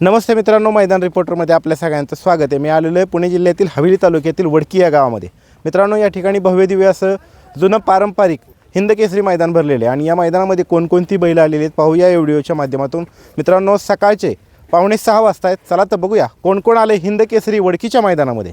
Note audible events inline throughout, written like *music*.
नमस्ते मित्रांनो मैदान रिपोर्टरमध्ये आपल्या सगळ्यांचं स्वागत आहे. मी आलेलो आहे पुणे जिल्ह्यातील हवेली तालुक्यातील वडकी या गावामध्ये. मित्रांनो या ठिकाणी भव्यदिव्य असं जुनं पारंपरिक हिंदकेसरी मैदान भरलेले आहे आणि या मैदानामध्ये कोणकोणती बैल आलेली आहेत पाहूया या व्हिडिओच्या माध्यमातून. मित्रांनो सकाळचे पावणे सहा वाजता आहेत चला तर बघूया कोण कोण आले हिंदकेसरी वडकीच्या मैदानामध्ये.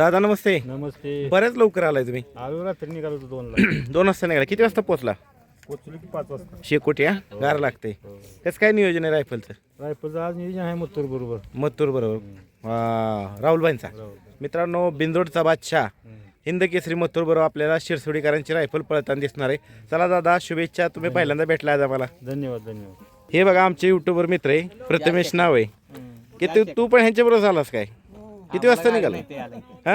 दादा नमस्ते. नमस्ते. बऱ्याच लवकर आलाय तुम्ही. आलो रात्री निघालो होतो दोनला. *clears throat* दोन वाजता निघाला. किती वाजता पोहोचला? पोचलो की पाच वाजता. शेकोटी हा? गार लागते कसं काय नियोजन आहे रायफलचं? रायपूरचं आज नियोजन आहे मथुर बरोबर. मत्तूर बरोबर. हा, राहुलबाईंचा मित्रांनो बिंदोडचा बादशाह. हिंद केसरी मथुर बरोबर आपल्याला शिरसोडीकरांची रायफल पळताना दिसणार आहे. चला दादा शुभेच्छा. तुम्ही पहिल्यांदा भेटला आज आम्हाला. धन्यवाद धन्यवाद. हे बघा आमचे युट्यूबर मित्र आहे. प्रथमेश नाव आहे. की तू तू पण ह्यांच्या बरोबर झालास काय? किती वाजता निघाला? हा?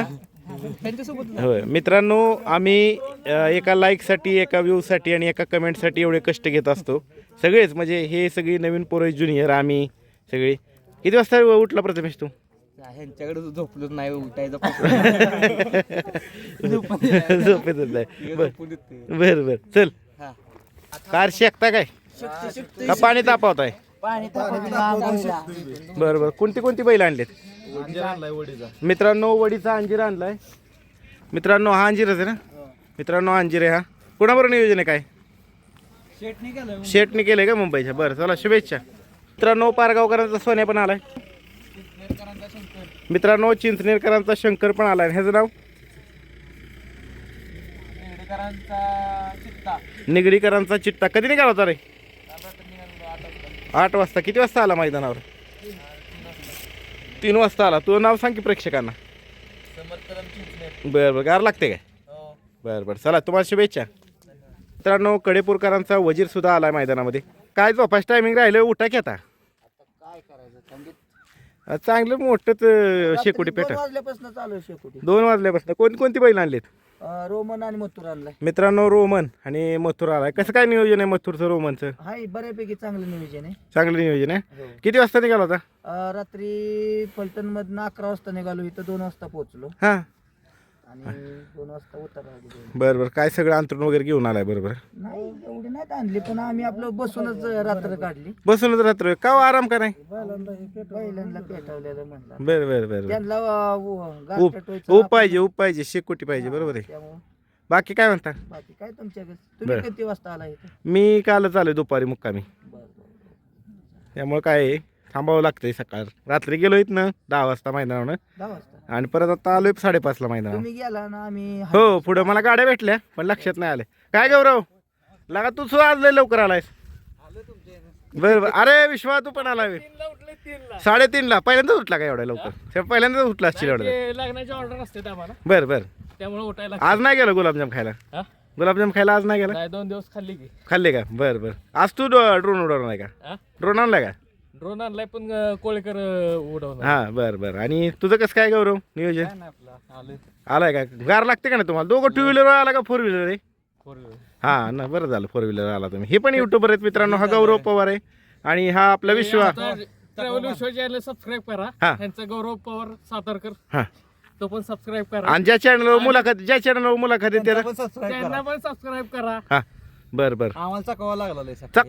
होय. मित्रांनो आम्ही अ, एका लाईकसाठी एका व्ह्यूसाठी आणि एका कमेंटसाठी एवढे कष्ट घेत असतो. सगळेच म्हणजे हे सगळी नवीन पोरं ज्युनियर आम्ही सगळे. किती वाजता उठला प्रथमेश तू? ह्यांच्याकडे झोपलोच नाही उठायचं झोपेतच नाही बर. बर बर. चल. कार शेकता काय का पाणी तापवताय? पाणी बरं बरं. कोणती कोणती बैल आणलेत? मित्रांनो वडीचा अंजीर आणलाय. मित्रांनो हा अंजीरच आहे ना? मित्रांनो अंजीर आहे हा. कुणाबरोबर नियोजन आहे काय? शेटने केलंय का मुंबईच्या? बरं चला शुभेच्छा. मित्रांनो पारगावकरांचा सोन्या पण आलाय. मित्रांनो चिंचनेरकरांचा शंकर पण आलाय. ह्याचं नाव? निगडीकरांचा चित्ता. कधी निघाला होता रे? आठ वाजता. किती वाजता आला मैदानावर? तीन वाजता आला. तुझं नाव सांग की प्रेक्षकांना. बरं बरं. गार लागते काय? बरं बरं. चला तुम्हाला शुभेच्छा. मित्रांनो कडेपूरकरांचा वजीर सुद्धा आलाय मैदानामध्ये. काय झोपास टायमिंग राहिलं उठा की आता. अं, चांगलं मोठंच शेकोटी पेटा वाजल्यापासून चालू आहे शेकोटी. दोन वाजल्यापासून. कोण कोणती बैल आणलीत? रोमन आणि मथुर आणलाय मित्रांनो रोमन आणि मथुर आलाय. कसं काय नियोजन आहे मथुरचं रोमनचं? हाय बऱ्यापैकी चांगलं नियोजन आहे. चांगलं नियोजन आहे. हो. किती वाजता निघाला होता? अं, रात्री फलटण मधनं अकरा वाजता निघालो इथं दोन वाजता पोहोचलो. हां. आणि दोन वाजता उतरलो बरं बरं. काय सगळं अंतरून वगैरे घेऊन आलाय? बरोबर नाही एवढी नाही आणली पण आम्ही आपलं बसूनच रात्र काढली. बसूनच राहतो का हो आराम का नाही? बैलांना पेटवलेलं म्हणलं. बरं बरं बरं बरं. त्यांना अं, व- गाठ उप पेटवायचं उप पाहिजे उप पाहिजे. शेकोटी पाहिजे बरोबर आहे. त्यामुळं. बाकी काय म्हणता? बाकी काय तुमच्याकडे? तुम्ही बरं. किती वाजता आला इथं? मी कालच आलोय दुपारी मुक्कामी. बरं बरं. त्यामुळे काय आहे, थांबावं लागतंय सकाळ. रात्री गेलो इथनं दहा वाजता मैदानावर दहा वाजता? आणि परत आता आलोय साडेपाचला मैदानावर. तुम्ही गेला ना आम्ही हो पुढं मला गाड्या भेटल्या पण लक्षात नाही आले. काय गौरव? लगा तू सुद्धा आज लय लवकर आलायस. बरं बरं. अरे विश्वा तू पण आला साडेतीनला. पहिल्यांदाच उठला का एवढ्या लवकर? ते पहिल्यांदाच उठला असतील एवढं ते लागण्याची ऑर्डर असते आम्हाला. बरं बरं. त्यामुळे उठायला आज नाही गेलो गुलाबजाम खायला? हा? गुलाबजाम खायला आज नाही गेला? नाही दोन दिवस खाल्ली की. खाल्ले का? बरं बरं. आज तू ड्रोन उडवणार नाही का? हा? ड्रोन आणलाय का? ड्रोन आणलाय पण अं, कोळेकर अं, उडवणार. हा बरं बरं. आणि तुझं कसं काय गौरव नियोजन? काय नाही आपला आलोय. आलाय का? गार लागते का ना तुम्हाला? दोघं टू व्हीलर आला का फोर व्हीलर आहे फोर व्हीलर. हा ना बरं झालं फोर व्हीलर आला तुम्ही. हे पण युट्यूबर आहेत मित्रांनो हा गौरव पवार आहे. आणि हा आपला विश्वा. ट्रॅव्हल विश्व चॅनल सबस्क्राईब करा. हा. त्यांचा गौरव पवार सातारकर. हा. तो पण सबस्क्राईब करा. आणि ज्या चॅनलवर मुलाखत ज्या चॅनलवर मुलाखत आहे त्याला त्यांना पण सबस्क्राईब करा. हा. बरं बरं. आम्हाला चकवा लागला चक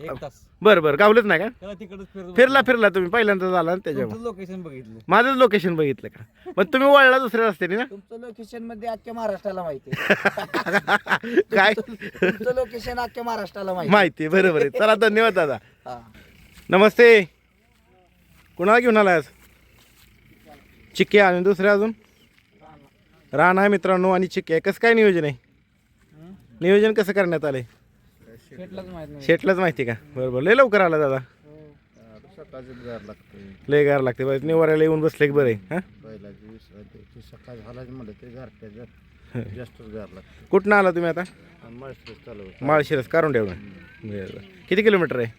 बरं बरं. गावलंच नाही का? त्याला तिकडच फिरत फिरला फिरला तुम्ही. पहिल्यांदाच आला ना त्याच्यामुळे लोकेशन बघितलं. माझंच लोकेशन बघितलं का? पण तुम्ही वळला दुसऱ्या रस्त्याने ना? तुमचं लोकेशनमध्ये अख्ख्या महाराष्ट्राला माहिती आहे. *laughs* काय? तुमचं लोकेशन अख्ख्या महाराष्ट्राला माहिती माहिती आहे, बरोबर आहे. चला धन्यवाद दादा. आहे. हा. नमस्ते. कुणाला घेऊन आला आज? चिक्के आणि दुसरे अजून? आहे मित्रांनो आणि चिक्के आहे. कसं काय नियोजन आहे? नियोजन कसं करण्यात आलंय? शेटलाच माहिती का? बरोबर. लय लवकर आला दादा. लय गार लागते. बरं निवारायला येऊन बसले की बरं आहे हा? सकाळ झाला म्हणलं ते गार लागतं कुठनं आला तुम्ही आता? माळशिरस चालू माळशिरस कारुंड्यावरून. बरं. बरं किती किलोमीटर आहे?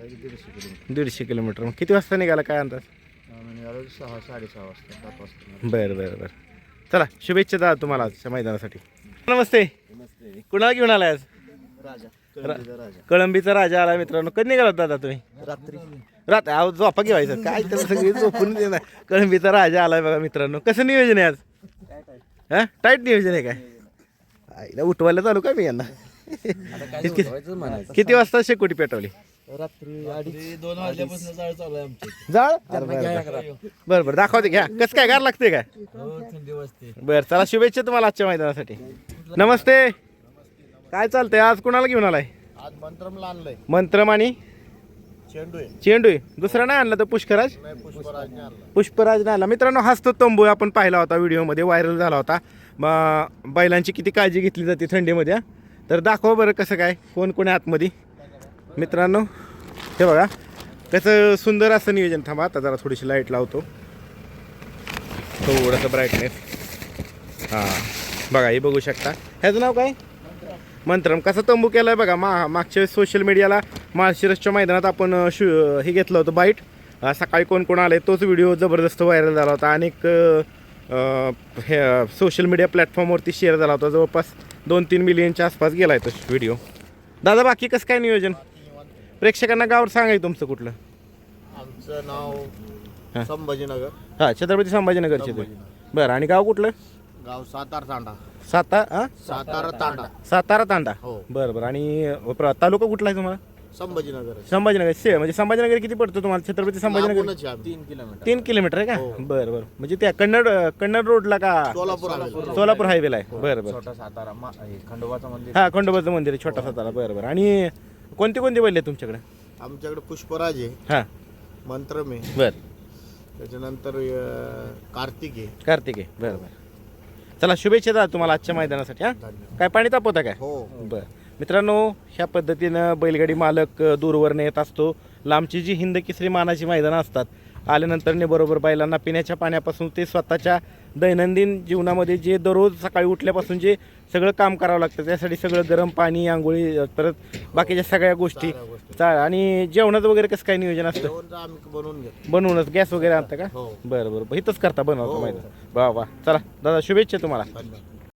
दीडशे किलोमीटर. दीडशे किलोमीटर मग किती वाजता निघाला? काय अंदाज? आम्ही आलो सहा साडेसहा वाजता सात वाजता बरं बरं बरं. चला शुभेच्छा दादा तुम्हाला आजच्या मैदानासाठी. नमस्ते. कुणाला घेऊन आलाय आज? राजा. कळंबीचा राजा. आला मित्रांनो. कधी निघाला होता दादा तुम्ही? रात्री. रात अहो झोपा घेवायचं काय त्याला सगळी झोपून देणार कळंबीचा राजा आलाय बघा मित्रांनो. कसं नियोजन आहे आज? हा? टाईट नियोजन आहे काय? आईला उठवायला चालू का मी यांना? किती किती वाजता शेकोटी पेटवली? रात्री अडीच दोन वाजल्यापासून जाळ चालू आहे आमची. जाळ? अरे बरं, बरं. बरं बरं. दाखवते घ्या. कसं काय गार लागते काय? हो थंडी वाजते. बरं चला शुभेच्छा तुम्हाला आजच्या मैदानासाठी. नमस्ते. काय चालतंय? आज कुणाला घेऊन आलाय? आज मंत्रमला आणलंय. मंत्रम आणि चेंडू आहे चेंडू आहे. दुसरा नाही आणला तर पुष्कराज? नाही पुष्पराजने आणलं. पुष्पराज नाही आला मित्रांनो हाच तो तंबू आपण पाहिला होता व्हिडिओमध्ये व्हायरल झाला होता. बैलांची किती काळजी घेतली जाते थंडीमध्ये हा. तर दाखवा बरं कसं काय कोण कोण आहे आतमध्ये. मित्रांनो हे बघा. कसं सुंदर असं नियोजन. थांबा आता जरा थोडीशी लाइट लावतो. थोडंसं ब्राईटनेस हां. बघा हे बघू शकता. ह्याचं नाव काय? मंत्रम. कसा तंबू केलाय बघा मा मागच्या वेळेस सोशल मीडियाला माळशिरसच्या मैदानात आपण शू हे घेतलं होतं बाईट सकाळी कोण कोण आले तोच व्हिडिओ जबरदस्त व्हायरल झाला होता. अनेक हे सोशल मीडिया प्लॅटफॉर्मवरती शेअर झाला होता. जवळपास दोन तीन मिलियनच्या आसपास गेला आहे तो व्हिडिओ दादा बाकी कसं काय नियोजन? प्रेक्षकांना गावावर सांगाय तुमचं कुठलं? आमचं. नाव संभाजीनगर. हां छत्रपती संभाजीनगरचे बरं आणि गाव कुठलं? गाव सातार तांडा. सातारा हां? सातारा तांडा. सातारा तांडा. हो. बरं बरं. आणि प्र- तालुका कुठला आहे तुम्हाला? संभाजीनगर संभाजीनगर शे म्हणजे संभाजीनगर किती पडतं तुम्हाला? छत्रपती संभाजीनगर लागूनच आहे आम्ही. तीन किलोमीटर. तीन किलोमीटर आहे का? हो. बरं बरं. म्हणजे त्या कन्नड कन्नड रोडला का? सोलापूर आलेलो. सोलापूर हायवेला आहे. बरं बरं. छोटा सातारा मा- हे खंडोबाचं मंदिर. हा खंडोबाचं मंदिर आहे छोटा सातारा. बरं बरं. आणि कोणते कोणते बैल आहेत तुमच्याकडे? आमच्याकडे पुष्पराज आहे. हां. मंत्रम आहे. बरं. त्याच्यानंतर अं, कार्तिक आहे. कार्तिक आहे. बरं बरं. चला शुभेच्छा दादा तुम्हाला आजच्या मैदानासाठी हां? धन्यवाद. काय पाणी तापवता काय? हो. बरं. मित्रांनो ह्या पद्धतीनं बैलगाडी मालक अ, दूरवरनं येत असतो. लांबची जी हिंद केसरी मानाची मैदानं असतात आल्यानंतर ने बरोबर बैलांना पिण्याच्या पाण्यापासून ते स्वतःच्या दैनंदिन जीवनामध्ये जे दररोज सकाळी उठल्यापासून जे सगळं काम करावं लागतं. त्यासाठी सगळं गरम पाणी आंघोळी परत बाकीच्या सगळ्या गोष्टी. सगळ्या गोष्टी. चा आणि जेवणाचं वगैरे कसं काय नियोजन असतं? जेवण तर आम्ही बनवून घेतो. बनवूनच गॅस वगैरे आणता का? हो. बरं बरं इथंच करता बनवतो हो. मैदान वा वा. चला दादा शुभेच्छा तुम्हाला. धन्यवाद.